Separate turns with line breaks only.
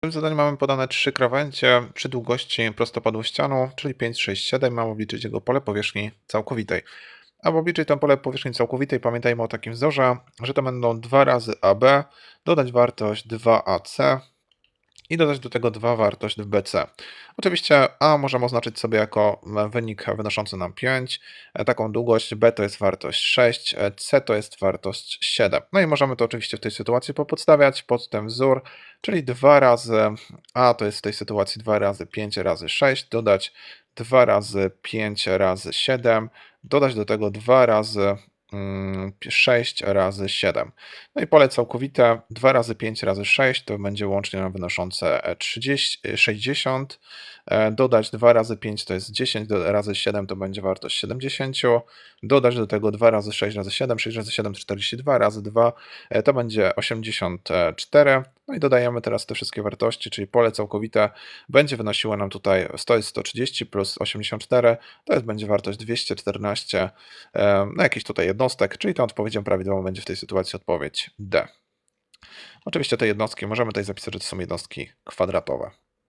W tym zadaniu mamy podane trzy krawędzie, trzy długości prostopadłościanu, czyli 5, 6, 7. Mamy obliczyć jego pole powierzchni całkowitej. Aby obliczyć to pole powierzchni całkowitej, pamiętajmy o takim wzorze, że to będą 2 razy AB, dodać wartość 2AC i dodać do tego 2 wartość w BC. Oczywiście A możemy oznaczyć sobie jako wynik wynoszący nam 5, e, taką długość B to jest wartość 6, e, C to jest wartość 7. No i możemy to oczywiście w tej sytuacji popodstawiać pod ten wzór, czyli 2 razy A to jest w tej sytuacji 2 razy 5 razy 6, dodać 2 razy 5 razy 7, dodać do tego 2 razy 6 razy 7. No i pole całkowite 2 razy 5 razy 6 to będzie łącznie nam wynoszące e, 30, e, 60. E, Dodać 2 razy 5 to jest 10, do- razy 7 to będzie wartość 70. Dodać do tego 2 razy 6 razy 7, 6 razy 7 to 42, razy 2 e, to będzie 84. No i dodajemy teraz te wszystkie wartości, czyli pole całkowite będzie wynosiło nam tutaj 100 jest 130 plus 84, to jest będzie wartość 214 e, na jakiś tutaj jednostek, czyli tą odpowiedzią prawidłową będzie w tej sytuacji odpowiedź D. Oczywiście te jednostki możemy tutaj zapisać, że to są jednostki kwadratowe.